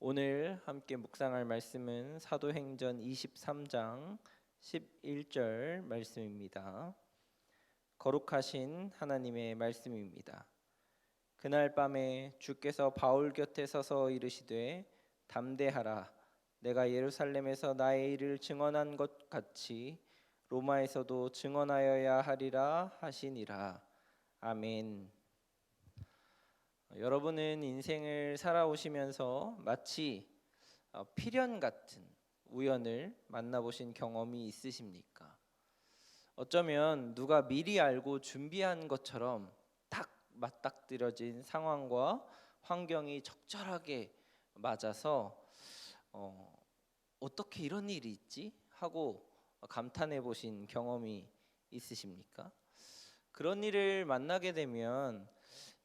오늘 함께 묵상할 말씀은 사도행전 23장 11절 말씀입니다. 거룩하신 하나님의 말씀입니다. 그날 밤에 주께서 바울 곁에 서서 이르시되 담대하라 내가 예루살렘에서 나의 일을 증언한 것 같이 로마에서도 증언하여야 하리라 하시니라. 아멘. 여러분은 인생을 살아오시면서 마치 어, 필연 같은 우연을 만나보신 경험이 있으십니까? 어쩌면 누가 미리 알고 준비한 것처럼 딱 맞닥뜨려진 상황과 환경이 적절하게 맞아서 어, 어떻게 이런 일이 있지 하고 감탄해 보신 경험이 있으십니까? 그런 일을 만나게 되면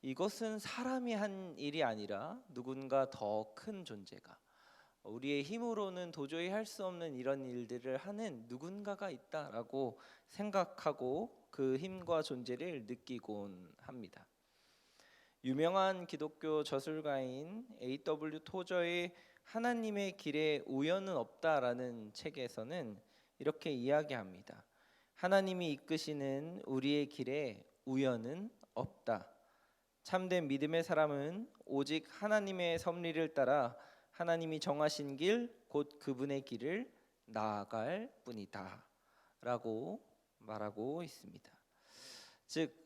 이것은 사람이 한 일이 아니라 누군가 더 큰 존재가 우리의 힘으로는 도저히 할 수 없는 이런 일들을 하는 누군가가 있다라고 생각하고 그 힘과 존재를 느끼곤 합니다. 유명한 기독교 저술가인 A.W. 토저의 하나님의 길에 우연은 없다라는 책에서는 이렇게 이야기합니다. 하나님이 이끄시는 우리의 길에 우연은 없다. 참된 믿음의 사람은 오직 하나님의 섭리를 따라 하나님이 정하신 길 곧 그분의 길을 나아갈 뿐이다 라고 말하고 있습니다. 즉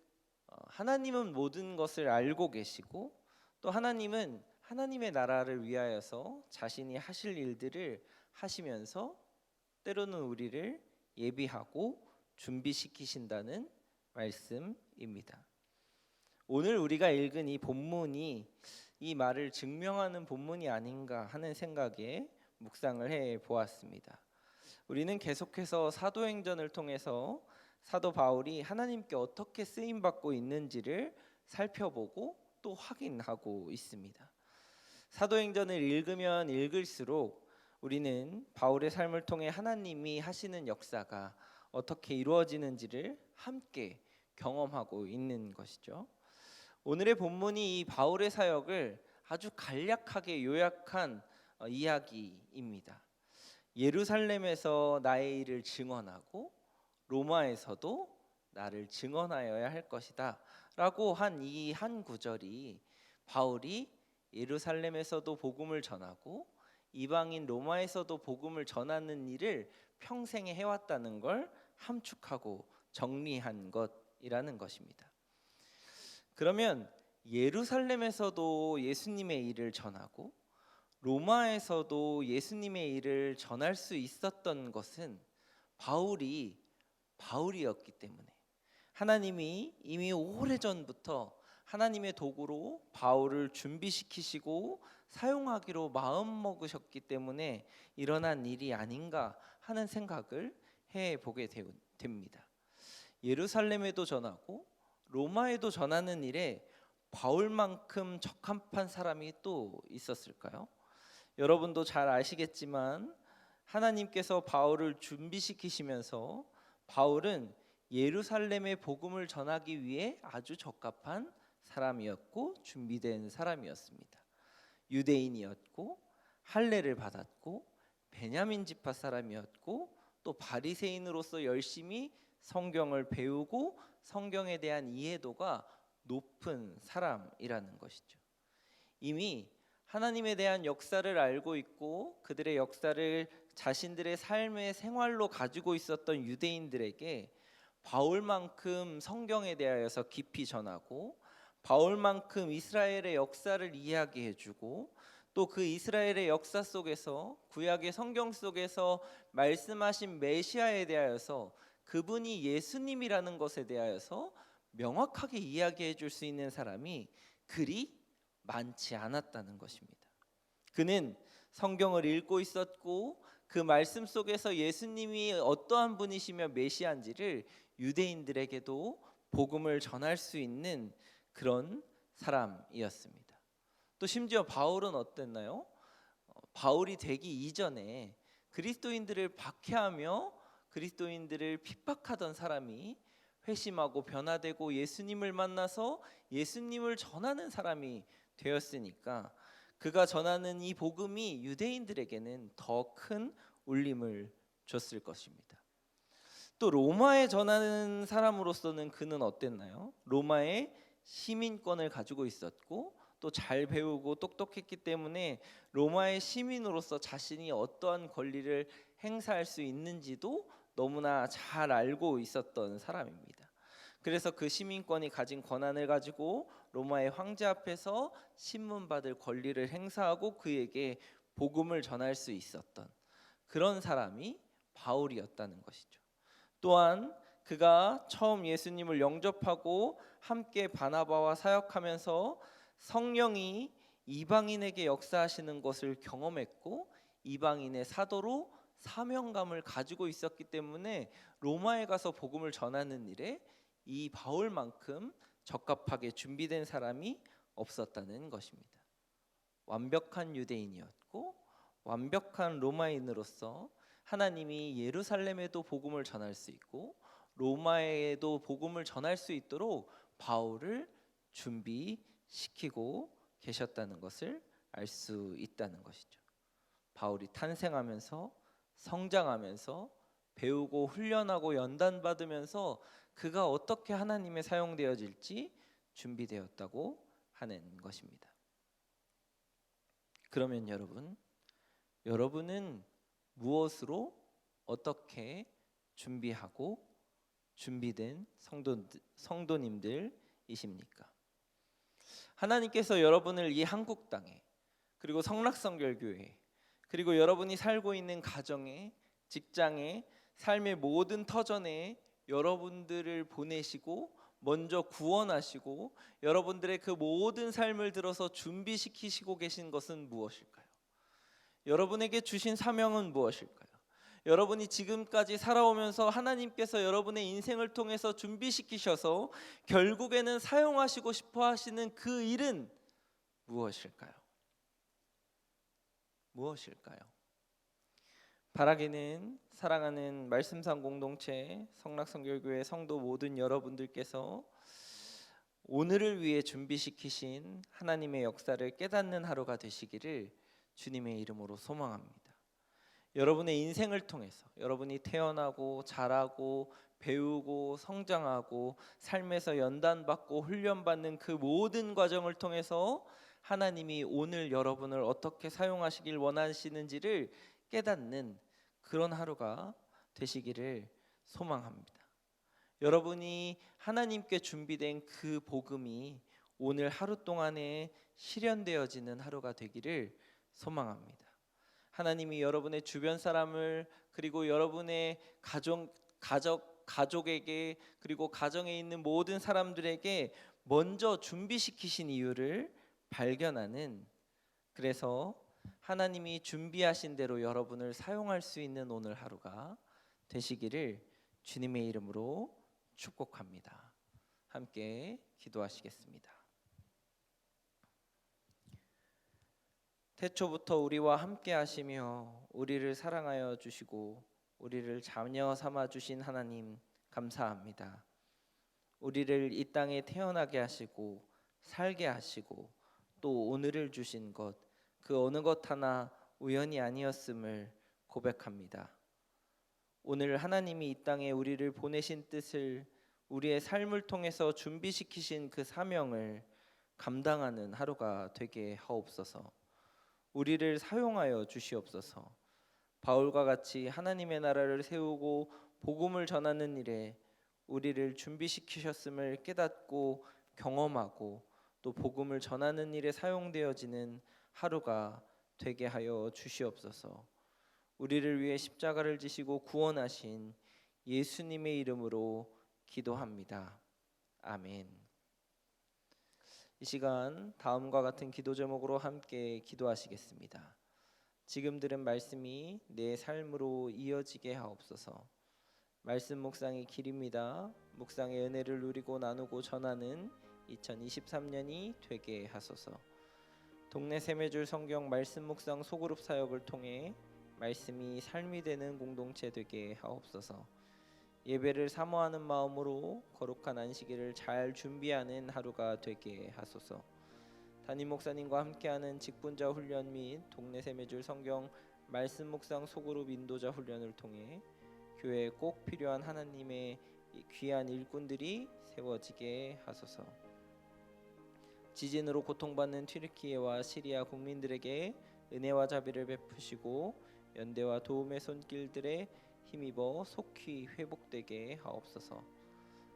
어, 하나님은 모든 것을 알고 계시고 또 하나님은 하나님의 나라를 위하여서 자신이 하실 일들을 하시면서 때로는 우리를 예비하고 준비시키신다는 말씀입니다. 오늘 우리가 읽은 이 본문이 이 말을 증명하는 본문이 아닌가 하는 생각에 묵상을 해 보았습니다. 우리는 계속해서 사도행전을 통해서 사도 바울이 하나님께 어떻게 쓰임 받고 있는지를 살펴보고 또 확인하고 있습니다. 사도행전을 읽으면 읽을수록 우리는 바울의 삶을 통해 하나님이 하시는 역사가 어떻게 이루어지는지를 함께 경험하고 있는 것이죠. 오늘의 본문이 이 바울의 사역을 아주 간략하게 요약한 어, 이야기입니다. 예루살렘에서 나의 일을 증언하고 로마에서도 나를 증언하여야 할 것이다 라고 한 이 한 구절이 바울이 예루살렘에서도 복음을 전하고 이방인 로마에서도 복음을 전하는 일을 평생에 해왔다는 걸 함축하고 정리한 것이라는 것입니다. 그러면 예루살렘에서도 예수님의 일을 전하고 로마에서도 예수님의 일을 전할 수 있었던 것은 바울이 바울이었기 때문에 하나님이 이미 오래전부터 하나님의 도구로 바울을 준비시키시고 사용하기로 마음 먹으셨기 때문에 일어난 일이 아닌가 하는 생각을 해 보게 됩니다. 예루살렘에도 전하고 로마에도 전하는 일에 바울만큼 적합한 사람이 또 있었을까요? 여러분도 잘 아시겠지만 하나님께서 바울을 준비시키시면서 바울은 예루살렘의 복음을 전하기 위해 아주 적합한 사람이었고 준비된 사람이었습니다. 유대인이었고 할례를 받았고 베냐민 지파 사람이었고 또 바리새인으로서 열심히 성경을 배우고 성경에 대한 이해도가 높은 사람이라는 것이죠. 이미 하나님에 대한 역사를 알고 있고 그들의 역사를 자신들의 삶의 생활로 가지고 있었던 유대인들에게 바울만큼 성경에 대하여서 깊이 전하고 바울만큼 이스라엘의 역사를 이야기해 주고 또 그 이스라엘의 역사 속에서 구약의 성경 속에서 말씀하신 메시아에 대하여서 그분이 예수님이라는 것에 대하여서 명확하게 이야기해 줄 수 있는 사람이 그리 많지 않았다는 것입니다. 그는 성경을 읽고 있었고 그 말씀 속에서 예수님이 어떠한 분이시며 메시아인지를 유대인들에게도 복음을 전할 수 있는 그런 사람이었습니다. 또 심지어 바울은 어땠나요? 어, 바울이 되기 이전에 그리스도인들을 박해하며 그리스도인들을 핍박하던 사람이 회심하고 변화되고 예수님을 만나서 예수님을 전하는 사람이 되었으니까 그가 전하는 이 복음이 유대인들에게는 더 큰 울림을 줬을 것입니다. 또 로마에 전하는 사람으로서는 그는 어땠나요? 로마의 시민권을 가지고 있었고 또 잘 배우고 똑똑했기 때문에 로마의 시민으로서 자신이 어떠한 권리를 행사할 수 있는지도 너무나 잘 알고 있었던 사람입니다. 그래서 그 시민권이 가진 권한을 가지고 로마의 황제 앞에서 신문받을 권리를 행사하고 그에게 복음을 전할 수 있었던 그런 사람이 바울이었다는 것이죠. 또한 그가 처음 예수님을 영접하고 함께 바나바와 사역하면서 성령이 이방인에게 역사하시는 것을 경험했고 이방인의 사도로 사명감을 가지고 있었기 때문에 로마에 가서 복음을 전하는 일에 이 바울만큼 적합하게 준비된 사람이 없었다는 것입니다. 완벽한 유대인이었고 완벽한 로마인으로서 하나님이 예루살렘에도 복음을 전할 수 있고 로마에도 복음을 전할 수 있도록 바울을 준비시키고 계셨다는 것을 알 수 있다는 것이죠. 바울이 탄생하면서 성장하면서 배우고 훈련하고 연단 받으면서 그가 어떻게 하나님의 사용되어질지 준비되었다고 하는 것입니다. 그러면 여러분, 여러분은 무엇으로 어떻게 준비하고 준비된 성도 성도님들이십니까? 하나님께서 여러분을 이 한국 땅에 그리고 성락성결교회 그리고 여러분이 살고 있는 가정에 직장에 삶의 모든 터전에 여러분들을 보내시고 먼저 구원하시고 여러분들의 그 모든 삶을 들어서 준비시키시고 계신 것은 무엇일까요? 여러분에게 주신 사명은 무엇일까요? 여러분이 지금까지 살아오면서 하나님께서 여러분의 인생을 통해서 준비시키셔서 결국에는 사용하시고 싶어 하시는 그 일은 무엇일까요? 무엇일까요? 바라기는 사랑하는 말씀상 공동체 성락성결교회 성도 모든 여러분들께서 오늘을 위해 준비시키신 하나님의 역사를 깨닫는 하루가 되시기를 주님의 이름으로 소망합니다. 여러분의 인생을 통해서 여러분이 태어나고 자라고 배우고 성장하고 삶에서 연단받고 훈련받는 그 모든 과정을 통해서 하나님이 오늘 여러분을 어떻게 사용하시길 원하시는지를 깨닫는 그런 하루가 되시기를 소망합니다. 여러분이 하나님께 준비된 그 복음이 오늘 하루 동안에 실현되어지는 하루가 되기를 소망합니다. 하나님이 여러분의 주변 사람을 그리고 여러분의 가족 가족 가족에게 그리고 가정에 있는 모든 사람들에게 먼저 준비시키신 이유를 발견하는 그래서 하나님이 준비하신 대로 여러분을 사용할 수 있는 오늘 하루가 되시기를 주님의 이름으로 축복합니다. 함께 기도하시겠습니다. 태초부터 우리와 함께 하시며 우리를 사랑하여 주시고 우리를 자녀 삼아 주신 하나님 감사합니다. 우리를 이 땅에 태어나게 하시고 살게 하시고 또 오늘을 주신 것 그 어느 것 하나 우연이 아니었음을 고백합니다. 오늘 하나님이 이 땅에 우리를 보내신 뜻을 우리의 삶을 통해서 준비시키신 그 사명을 감당하는 하루가 되게 하옵소서. 우리를 사용하여 주시옵소서. 바울과 같이 하나님의 나라를 세우고 복음을 전하는 일에 우리를 준비시키셨음을 깨닫고 경험하고 또 복음을 전하는 일에 사용되어지는 하루가 되게 하여 주시옵소서. 우리를 위해 십자가를 지시고 구원하신 예수님의 이름으로 기도합니다. 아멘. 이 시간 다음과 같은 기도 제목으로 함께 기도하시겠습니다. 지금 들은 말씀이 내 삶으로 이어지게 하옵소서. 말씀 묵상이 길입니다. 묵상의 은혜를 누리고 나누고 전하는 2023년이 되게 하소서. 동네 세매줄 성경 말씀 묵상 소그룹 사역을 통해 말씀이 삶이 되는 공동체 되게 하옵소서. 예배를 사모하는 마음으로 거룩한 안식일을 잘 준비하는 하루가 되게 하소서. 담임 목사님과 함께하는 직분자 훈련 및 동네 세매줄 성경 말씀 묵상 소그룹 인도자 훈련을 통해 교회에 꼭 필요한 하나님의 이 귀한 일꾼들이 세워지게 하소서. 지진으로 고통받는 튀르키예와 시리아 국민들에게 은혜와 자비를 베푸시고 연대와 도움의 손길들에 힘입어 속히 회복되게 하옵소서.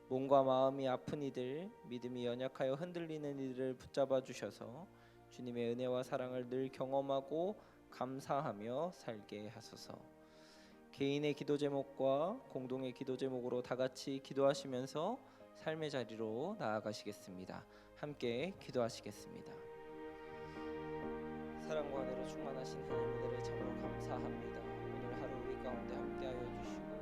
몸과 마음이 아픈 이들, 믿음이 연약하여 흔들리는 이들을 붙잡아 주셔서 주님의 은혜와 사랑을 늘 경험하고 감사하며 살게 하소서. 개인의 기도 제목과 공동의 기도 제목으로 다 같이 기도하시면서 삶의 자리로 나아가시겠습니다. 함께 기도하시겠습니다. 사랑과 은혜로 충만하신 하나님 은혜를 참으로 감사합니다. 오늘 하루 우리 가운데 함께하여 주시고